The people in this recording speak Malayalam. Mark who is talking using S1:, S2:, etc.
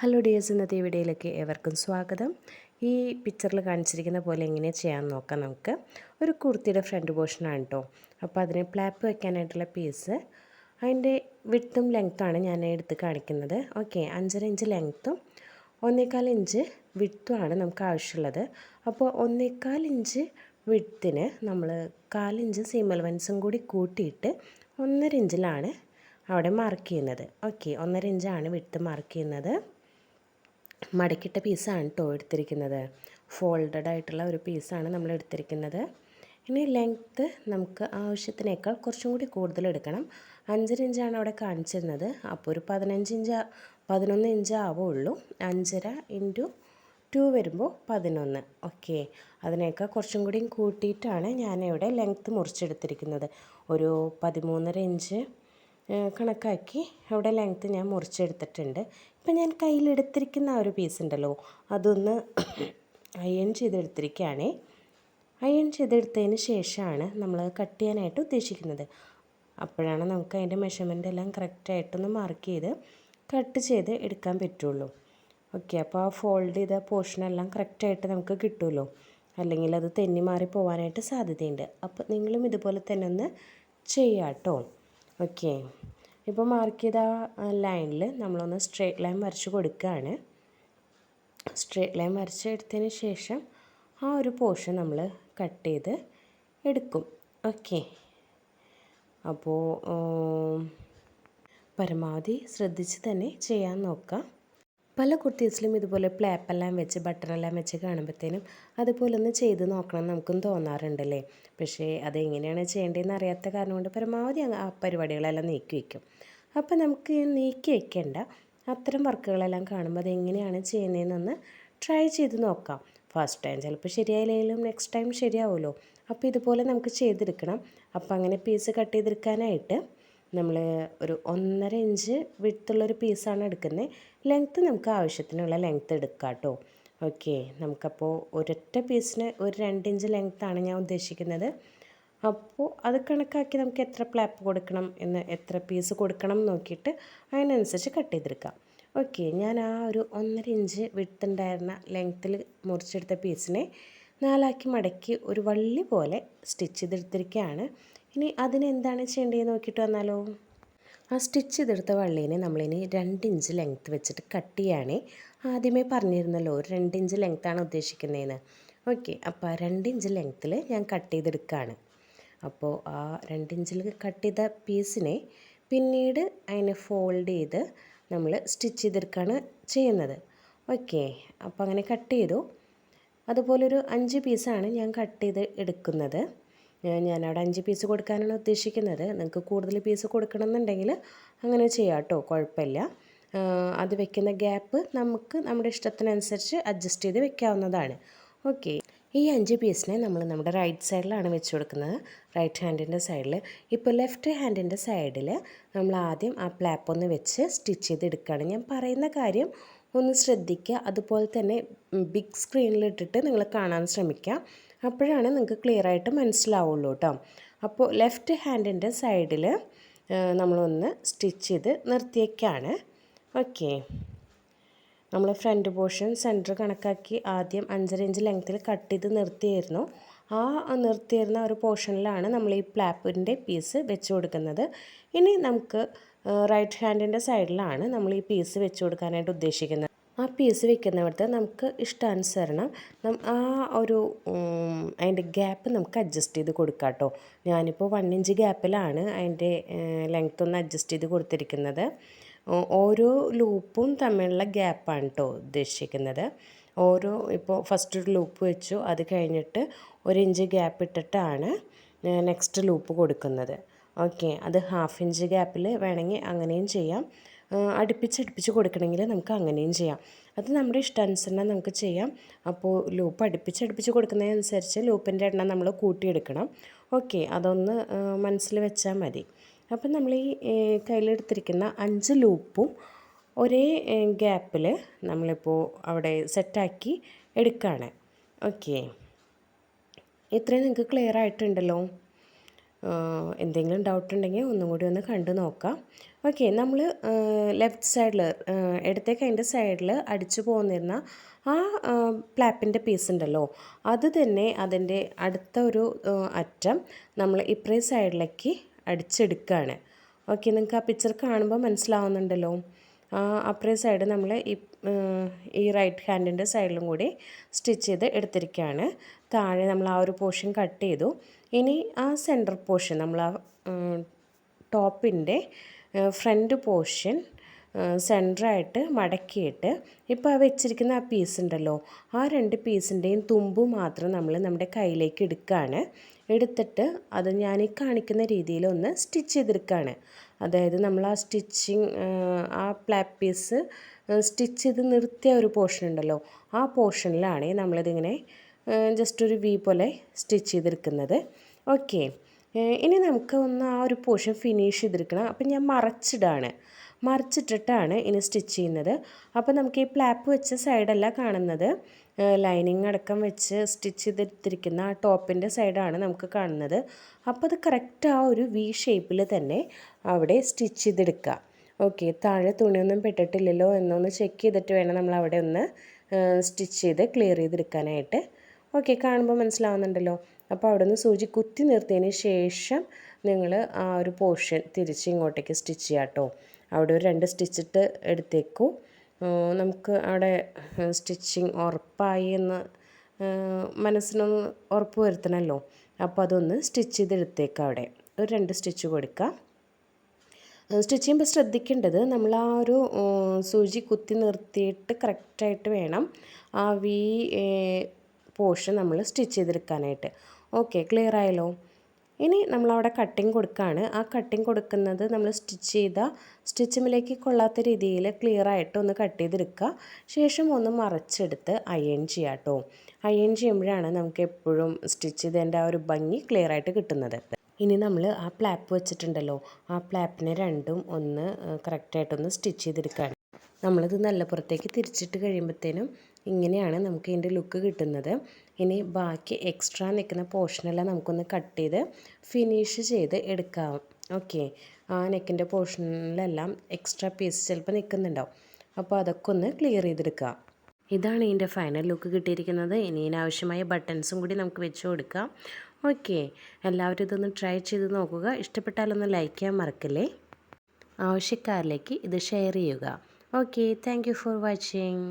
S1: ഹലോ ഡിയേഴ്സ് ഇന്നത്തെ വീഡിയോയിലേക്ക് ഏവർക്കും സ്വാഗതം. ഈ പിക്ചറിൽ കാണിച്ചിരിക്കുന്ന പോലെ എങ്ങനെ ചെയ്യാൻ നോക്കാം നമുക്ക്. ഒരു കുർത്തിയുടെ ഫ്രണ്ട് പോർഷനാണ് കേട്ടോ അപ്പോൾ അതിന് പ്ലാപ്പ് വയ്ക്കാനായിട്ടുള്ള പീസ് അതിന്റെ വിട്ടും ലെങ്ത്താണ് ഞാൻ എടുത്ത് കാണിക്കുന്നത്. ഓക്കെ അഞ്ചര ഇഞ്ച് ലെങ്ത്തും ഒന്നേകാൽ ഇഞ്ച് വിട്ടുമാണ് നമുക്ക് ആവശ്യമുള്ളത്. അപ്പോൾ ഒന്നേകാൽ ഇഞ്ച് വിട്ടിന് നമ്മൾ കാലിഞ്ച് സീമൽ അലവൻസും കൂടി കൂട്ടിയിട്ട് ഒന്നര ഇഞ്ചിലാണ് അവിടെ മാർക്ക് ചെയ്യുന്നത്. ഓക്കെ ഒന്നര ഇഞ്ചാണ് വിട്ട് മാർക്ക് ചെയ്യുന്നത്. മടക്കിട്ട പീസാണ് കേട്ടോ എടുത്തിരിക്കുന്നത്. ഫോൾഡഡ് ആയിട്ടുള്ള ഒരു പീസാണ് നമ്മൾ എടുത്തിരിക്കുന്നത്. ഇനി ലെങ്ത്ത് നമുക്ക് ആവശ്യത്തിനേക്കാൾ കുറച്ചും കൂടി കൂടുതൽ എടുക്കണം. അഞ്ചര ഇഞ്ചാണ് അവിടെ കാണിച്ചിരുന്നത്. അപ്പോൾ ഒരു പതിനഞ്ച് ഇഞ്ച് പതിനൊന്ന് ഇഞ്ച് ആവുള്ളൂ. അഞ്ചര ഇന്റു ടു വരുമ്പോൾ പതിനൊന്ന്. ഓക്കെ അതിനേക്കാൾ കുറച്ചും കൂടി കൂട്ടിയിട്ടാണ് ഞാനിവിടെ ലെങ്ത്ത് മുറിച്ചെടുത്തിരിക്കുന്നത്. ഒരു പതിമൂന്നര ഇഞ്ച് കണക്കാക്കി അവിടെ ലെങ്ത്ത് ഞാൻ മുറിച്ചെടുത്തിട്ടുണ്ട്. ഇപ്പം ഞാൻ കയ്യിലെടുത്തിരിക്കുന്ന ആ ഒരു പീസ് ഉണ്ടല്ലോ അതൊന്ന് അയൺ ചെയ്തെടുത്തിരിക്കുകയാണേ. അയൺ ചെയ്തെടുത്തതിന് ശേഷമാണ് നമ്മൾ കട്ട് ചെയ്യാനായിട്ട് ഉദ്ദേശിക്കുന്നത്. അപ്പോഴാണ് നമുക്ക് അതിന്റെ മെഷർമെന്റ് എല്ലാം കറക്റ്റായിട്ടൊന്ന് മാർക്ക് ചെയ്ത് കട്ട് ചെയ്ത് എടുക്കാൻ പറ്റുള്ളൂ. ഓക്കെ അപ്പോൾ ആ ഫോൾഡ് ചെയ്ത പോർഷനെല്ലാം കറക്റ്റായിട്ട് നമുക്ക് കിട്ടുമല്ലോ. അല്ലെങ്കിൽ അത് തെന്നി മാറി പോകാനായിട്ട് സാധ്യതയുണ്ട്. അപ്പോൾ നിങ്ങളും ഇതുപോലെ തന്നെ ഒന്ന് ചെയ്യാം കേട്ടോ ഓക്കെ ഇപ്പോൾ മാർക്ക് ചെയ്ത ലൈനിൽ നമ്മളൊന്ന് സ്ട്രേറ്റ് ലൈൻ വരച്ച് കൊടുക്കുകയാണ് സ്ട്രേറ്റ് ലൈൻ വരച്ചെടുത്തതിന് ശേഷം ആ ഒരു പോർഷൻ നമ്മൾ കട്ട് ചെയ്ത് എടുക്കും. ഓക്കെ അപ്പോൾ പരമാവധി ശ്രദ്ധിച്ച് തന്നെ ചെയ്യാൻ നോക്കാം. പല കുർത്തീസിലും ഇതുപോലെ പ്ലേപ്പെല്ലാം വെച്ച് ബട്ടറെല്ലാം വെച്ച് കാണുമ്പോഴത്തേനും അതുപോലെ ഒന്ന് ചെയ്ത് നോക്കണം നമുക്കും തോന്നാറുണ്ടല്ലേ? പക്ഷേ അതെങ്ങനെയാണ് ചെയ്യേണ്ടതെന്ന് അറിയാത്ത കാരണം കൊണ്ട് പരമാവധി ആ പരിപാടികളെല്ലാം നീക്കി വയ്ക്കും. അപ്പോൾ നമുക്ക് നീക്കി വയ്ക്കേണ്ട അത്തരം വർക്കുകളെല്ലാം കാണുമ്പോൾ അതെങ്ങനെയാണ് ചെയ്യുന്നതെന്നൊന്ന് ട്രൈ ചെയ്ത് നോക്കാം. ഫസ്റ്റ് ടൈം ചിലപ്പോൾ ശരിയായില്ലെങ്കിലും നെക്സ്റ്റ് ടൈം ശരിയാവുമല്ലോ. അപ്പോൾ ഇതുപോലെ നമുക്ക് ചെയ്തെടുക്കണം. അപ്പോൾ അങ്ങനെ പീസ് കട്ട് ചെയ്തെടുക്കാനായിട്ട് നമ്മൾ ഒരു ഒന്നര ഇഞ്ച് വിട്ടുള്ളൊരു പീസാണ് എടുക്കുന്നത്. ലെങ്ത്ത് നമുക്ക് ആവശ്യത്തിനുള്ള ലെങ്ത്ത് എടുക്കാം കേട്ടോ. ഓക്കെ നമുക്കപ്പോൾ ഒരൊറ്റ പീസിന് ഒരു രണ്ട് ഇഞ്ച് ലെങ്ത്താണ് ഞാൻ ഉദ്ദേശിക്കുന്നത്. അപ്പോൾ അത് കണക്കാക്കി നമുക്ക് എത്ര പ്ലാപ്പ് കൊടുക്കണം എന്ന് എത്ര പീസ് കൊടുക്കണം നോക്കിയിട്ട് അതിനനുസരിച്ച് കട്ട് ചെയ്തെടുക്കാം. ഓക്കെ ഞാൻ ആ ഒരു ഒന്നര ഇഞ്ച് വിട്ടുണ്ടായിരുന്ന ലെങ്ത്തിൽ മുറിച്ചെടുത്ത പീസിനെ നാലാക്കി മടക്കി ഒരു വള്ളി പോലെ സ്റ്റിച്ച് ചെയ്തെടുത്തിരിക്കുകയാണ്. ഇനി അതിനെന്താണ് ചെയ്യേണ്ടതെന്ന് നോക്കിയിട്ട് വന്നാലോ? ആ സ്റ്റിച്ച് ചെയ്തെടുത്ത വള്ളീനെ നമ്മളിനി രണ്ട് ഇഞ്ച് ലെങ്ത്ത് വെച്ചിട്ട് കട്ട് ചെയ്യുകയാണേ ആദ്യമേ പറഞ്ഞിരുന്നല്ലോ ഒരു രണ്ട് ഇഞ്ച് ലെങ്ത്താണ് ഉദ്ദേശിക്കുന്നതെന്ന്. ഓക്കെ അപ്പോൾ ആ രണ്ട് ഇഞ്ച് ലെങ്ത്തിൽ ഞാൻ കട്ട് ചെയ്തെടുക്കുകയാണ് അപ്പോൾ ആ രണ്ട് ഇഞ്ചിൽ കട്ട് ചെയ്ത പീസിനെ പിന്നീട് അതിനെ ഫോൾഡ് ചെയ്ത് നമ്മൾ സ്റ്റിച്ച് ചെയ്തെടുക്കുകയാണ് ചെയ്യുന്നത്. ഓക്കെ അപ്പോൾ അങ്ങനെ കട്ട് ചെയ്തു. അതുപോലൊരു അഞ്ച് പീസാണ് ഞാൻ കട്ട് ചെയ്ത് എടുക്കുന്നത്. ഞാനവിടെ അഞ്ച് പീസ് കൊടുക്കാനാണ് ഉദ്ദേശിക്കുന്നത്. നിങ്ങൾക്ക് കൂടുതൽ പീസ് കൊടുക്കണമെന്നുണ്ടെങ്കിൽ അങ്ങനെ ചെയ്യാം കേട്ടോ കുഴപ്പമില്ല. അത് വെക്കുന്ന ഗ്യാപ്പ് നമുക്ക് നമ്മുടെ ഇഷ്ടത്തിനനുസരിച്ച് അഡ്ജസ്റ്റ് ചെയ്ത് വെക്കാവുന്നതാണ്. ഓക്കെ ഈ അഞ്ച് പീസിനെ നമ്മൾ നമ്മുടെ റൈറ്റ് സൈഡിലാണ് വെച്ച് കൊടുക്കുന്നത്. റൈറ്റ് ഹാൻഡിന്റെ സൈഡിൽ ഇപ്പോൾ ലെഫ്റ്റ് ഹാൻഡിന്റെ സൈഡിൽ നമ്മൾ ആദ്യം ആ പ്ലാപ്പ് ഒന്ന് വെച്ച് സ്റ്റിച്ച് ചെയ്ത് എടുക്കുകയാണ് ഞാൻ പറയുന്ന കാര്യം ഒന്ന് ശ്രദ്ധിക്കുക. അതുപോലെ തന്നെ ബിഗ് സ്ക്രീനിലിട്ടിട്ട് നിങ്ങൾ കാണാൻ ശ്രമിക്കുക അപ്പോഴാണ് നിങ്ങൾക്ക് ക്ലിയർ ആയിട്ട് മനസ്സിലാവുള്ളൂ കേട്ടോ അപ്പോൾ ലെഫ്റ്റ് ഹാൻഡിന്റെ സൈഡിൽ നമ്മളൊന്ന് സ്റ്റിച്ച് ചെയ്ത് നിർത്തിയേക്കാണ്. ഓക്കെ നമ്മൾ ഫ്രണ്ട് പോർഷൻ സെന്റർ കണക്കാക്കി ആദ്യം അഞ്ചര ഇഞ്ച് ലെങ്ത്തിൽ കട്ട് ചെയ്ത് നിർത്തിയായിരുന്നു. ആ നിർത്തിയിരുന്ന ഒരു പോർഷനിലാണ് നമ്മൾ ഈ പ്ലാപ്പിന്റെ പീസ് വെച്ച് കൊടുക്കുന്നത്. ഇനി നമുക്ക് റൈറ്റ് ഹാൻഡിന്റെ സൈഡിലാണ് നമ്മൾ ഈ പീസ് വെച്ച് കൊടുക്കാനായിട്ട് ഉദ്ദേശിക്കുന്നത്. ആ പീസ് വെക്കുന്നിടത്ത് നമുക്ക് ഇഷ്ടാനുസരണം ആ ഒരു അതിന്റെ ഗ്യാപ്പ് നമുക്ക് അഡ്ജസ്റ്റ് ചെയ്ത് കൊടുക്കാം കേട്ടോ ഞാനിപ്പോൾ വൺ ഇഞ്ച് ഗ്യാപ്പിലാണ് അതിന്റെ ലെങ്ത് ഒന്ന് അഡ്ജസ്റ്റ് ചെയ്ത് കൊടുത്തിരിക്കുന്നത്. ഓരോ ലൂപ്പും തമ്മിലുള്ള ഗ്യാപ്പാണ് കേട്ടോ ഉദ്ദേശിക്കുന്നത്. ഓരോ ഇപ്പോൾ ഫസ്റ്റ് ഒരു ലൂപ്പ് വെച്ചു അത് കഴിഞ്ഞിട്ട് ഒരു ഇഞ്ച് ഗ്യാപ്പ് ഇട്ടിട്ടാണ് നെക്സ്റ്റ് ലൂപ്പ് കൊടുക്കുന്നത്. ഓക്കെ അത് ഹാഫ് ഇഞ്ച് ഗ്യാപ്പിൽ വേണമെങ്കിൽ അങ്ങനെയും ചെയ്യാം. അടുപ്പിച്ചടുപ്പിച്ച് കൊടുക്കണമെങ്കിൽ നമുക്ക് അങ്ങനെയും ചെയ്യാം. അത് നമ്മുടെ ഇഷ്ടാനുസരണം നമുക്ക് ചെയ്യാം. അപ്പോൾ ലൂപ്പ് അടുപ്പിച്ചടുപ്പിച്ച് കൊടുക്കുന്നതിനനുസരിച്ച് ലൂപ്പിന്റെ എണ്ണം നമ്മൾ കൂട്ടിയെടുക്കണം. ഓക്കെ അതൊന്ന് മനസ്സിൽ വെച്ചാൽ മതി. അപ്പം നമ്മൾ ഈ കയ്യിലെടുത്തിരിക്കുന്ന അഞ്ച് ലൂപ്പും ഒരേ ഗ്യാപ്പിൽ നമ്മളിപ്പോൾ അവിടെ സെറ്റാക്കി എടുക്കുകയാണ്. ഓക്കെ. ഇത്രയും നിങ്ങൾക്ക് ക്ലിയർ ആയിട്ടുണ്ടല്ലോ? എന്തെങ്കിലും ഡൗട്ട് ഉണ്ടെങ്കിൽ ഒന്നും കൂടി ഒന്ന് കണ്ടു നോക്കാം. ഓക്കെ നമ്മൾ ലെഫ്റ്റ് സൈഡിൽ ഇടത്തേക്ക് അതിന്റെ സൈഡിൽ അടിച്ചു പോന്നിരുന്ന ആ പ്ലാപ്പിന്റെ പീസ് ഉണ്ടല്ലോ അത് തന്നെ അതിന്റെ അടുത്ത ഒരു അറ്റം നമ്മൾ ഇപ്പറേ സൈഡിലേക്ക് അടിച്ചെടുക്കുകയാണ് ഓക്കെ നിങ്ങൾക്ക് ആ പിക്ചർ കാണുമ്പോൾ മനസ്സിലാവുന്നുണ്ടല്ലോ. ആ അപ്പറേ സൈഡ് നമ്മൾ ഈ റൈറ്റ് ഹാൻഡിന്റെ സൈഡിലും കൂടി സ്റ്റിച്ച് ചെയ്ത് എടുത്തിരിക്കുകയാണ് താഴെ നമ്മൾ ആ ഒരു പോർഷൻ കട്ട് ചെയ്തു. ഇനി ആ സെന്റർ പോർഷൻ നമ്മൾ ആ ടോപ്പിന്റെ ഫ്രണ്ട് പോർഷൻ സെന്ററായിട്ട് മടക്കിയിട്ട് ഇപ്പോൾ ആ വെച്ചിരിക്കുന്ന ആ പീസ് ഉണ്ടല്ലോ ആ രണ്ട് പീസിന്റെയും തുമ്പ് മാത്രം നമ്മൾ നമ്മുടെ കയ്യിലേക്ക് എടുക്കുകയാണ് എടുത്തിട്ട് അത് ഞാൻ ഈ കാണിക്കുന്ന രീതിയിൽ ഒന്ന് സ്റ്റിച്ച് ചെയ്തെടുക്കുകയാണ് അതായത് നമ്മൾ ആ സ്റ്റിച്ചിങ് ആ പ്ലാപ്പ് പീസ് സ്റ്റിച്ച് ചെയ്ത് നിർത്തിയ ഒരു പോർഷൻ ഉണ്ടല്ലോ ആ പോർഷനിലാണ് നമ്മളിതിങ്ങനെ ജസ്റ്റ് ഒരു വി പോലെ സ്റ്റിച്ച് ചെയ്തെടുക്കുന്നത്. ഓക്കെ ഇനി നമുക്ക് ഒന്ന് ആ ഒരു പോർഷൻ ഫിനിഷ് ചെയ്തെടുക്കണം. അപ്പം ഞാൻ മറച്ചിടാണ്. മറിച്ചിട്ടിട്ടാണ് ഇനി സ്റ്റിച്ച് ചെയ്യുന്നത്. അപ്പോൾ നമുക്ക് ഈ പ്ലാപ്പ് വെച്ച സൈഡല്ല കാണുന്നത്. ലൈനിങ് അടക്കം വെച്ച് സ്റ്റിച്ച് ചെയ്തെടുത്തിരിക്കുന്ന ആ ടോപ്പിന്റെ സൈഡാണ് നമുക്ക് കാണുന്നത്. അപ്പോൾ അത് കറക്റ്റ് ആ ഒരു വി ഷേപ്പിൽ തന്നെ അവിടെ സ്റ്റിച്ച് ചെയ്തെടുക്കുക. ഓക്കെ താഴെ തുണിയൊന്നും പെട്ടിട്ടില്ലല്ലോ എന്നൊന്ന് ചെക്ക് ചെയ്തിട്ട് വേണം നമ്മൾ അവിടെ ഒന്ന് സ്റ്റിച്ച് ചെയ്ത് ക്ലിയർ ചെയ്തെടുക്കാനായിട്ട്. ഓക്കെ കാണുമ്പോൾ മനസ്സിലാവുന്നുണ്ടല്ലോ. അപ്പോൾ അവിടെ നിന്ന് സൂചി കുത്തി നിർത്തിയതിന് ശേഷം നിങ്ങൾ ആ ഒരു പോർഷൻ തിരിച്ച് ഇങ്ങോട്ടേക്ക് സ്റ്റിച്ച് ചെയ്യാം കേട്ടോ. അവിടെ ഒരു രണ്ട് സ്റ്റിച്ചിട്ട് എടുത്തേക്കൂ. നമുക്ക് അവിടെ സ്റ്റിച്ചിങ് ഉറപ്പായി എന്ന് മനസ്സിനൊന്ന് ഉറപ്പ് വരുത്തണമല്ലോ. അപ്പോൾ അതൊന്ന് സ്റ്റിച്ച് ചെയ്തെടുത്തേക്കാം അവിടെ. ഒരു രണ്ട് സ്റ്റിച്ച് കൊടുക്കുക. സ്റ്റിച്ച് ചെയ്യുമ്പോൾ ശ്രദ്ധിക്കേണ്ടത് നമ്മൾ ആ ഒരു സൂചി കുത്തി നിർത്തിയിട്ട് കറക്റ്റായിട്ട് വേണം. ആ വി പോർഷൻ നമ്മൾ സ്റ്റിച്ച് ചെയ്തെടുക്കാനായിട്ട്. ഓക്കെ ക്ലിയർ ആയല്ലോ? ഇനി നമ്മളവിടെ കട്ടിങ് കൊടുക്കുകയാണ് ആ കട്ടിങ് കൊടുക്കുന്നത് നമ്മൾ സ്റ്റിച്ച് ചെയ്ത സ്റ്റിച്ചിമിലേക്ക് കൊള്ളാത്ത രീതിയിൽ ക്ലിയർ ആയിട്ട് ഒന്ന് കട്ട് ചെയ്തെടുക്കുക. ശേഷം ഒന്ന് മറച്ചെടുത്ത് അയൺ ചെയ്യുക കേട്ടോ. അയൺ ചെയ്യുമ്പോഴാണ് നമുക്ക് എപ്പോഴും സ്റ്റിച്ച് ചെയ്തതിന്റെ ആ ഒരു ഭംഗി ക്ലിയർ ആയിട്ട് കിട്ടുന്നത്. ഇനി നമ്മൾ ആ പ്ലാപ്പ് വെച്ചിട്ടുണ്ടല്ലോ ആ പ്ലാപ്പിനെ രണ്ടും ഒന്ന് കറക്റ്റായിട്ടൊന്ന് സ്റ്റിച്ച് ചെയ്തെടുക്കുകയാണ്. നമ്മളിത് നല്ല പുറത്തേക്ക് തിരിച്ചിട്ട് കഴിയുമ്പോഴത്തേനും ഇങ്ങനെയാണ് നമുക്ക് ഇതിന്റെ ലുക്ക് കിട്ടുന്നത്. ഇനി ബാക്കി എക്സ്ട്രാ നിൽക്കുന്ന പോർഷനെല്ലാം നമുക്കൊന്ന് കട്ട് ചെയ്ത് ഫിനിഷ് ചെയ്ത് എടുക്കാം. ഓക്കെ ആ നെക്കിന്റെ പോർഷനിലെല്ലാം എക്സ്ട്രാ പീസ് ചിലപ്പോൾ നിൽക്കുന്നുണ്ടാവും. അപ്പോൾ അതൊക്കെ ഒന്ന് ക്ലിയർ ചെയ്തെടുക്കുക ഇതാണ് ഇതിന്റെ ഫൈനൽ ലുക്ക് കിട്ടിയിരിക്കുന്നത്. ഇനി ഇതിനാവശ്യമായ ബട്ടൺസും കൂടി നമുക്ക് വെച്ച് കൊടുക്കാം. ഓക്കെ എല്ലാവരും ഇതൊന്ന് ട്രൈ ചെയ്ത് നോക്കുക. ഇഷ്ടപ്പെട്ടാലൊന്ന് ലൈക്ക് ചെയ്യാൻ മറക്കല്ലേ? ആവശ്യക്കാരിലേക്ക് ഇത് ഷെയർ ചെയ്യുക. Okay thank for watching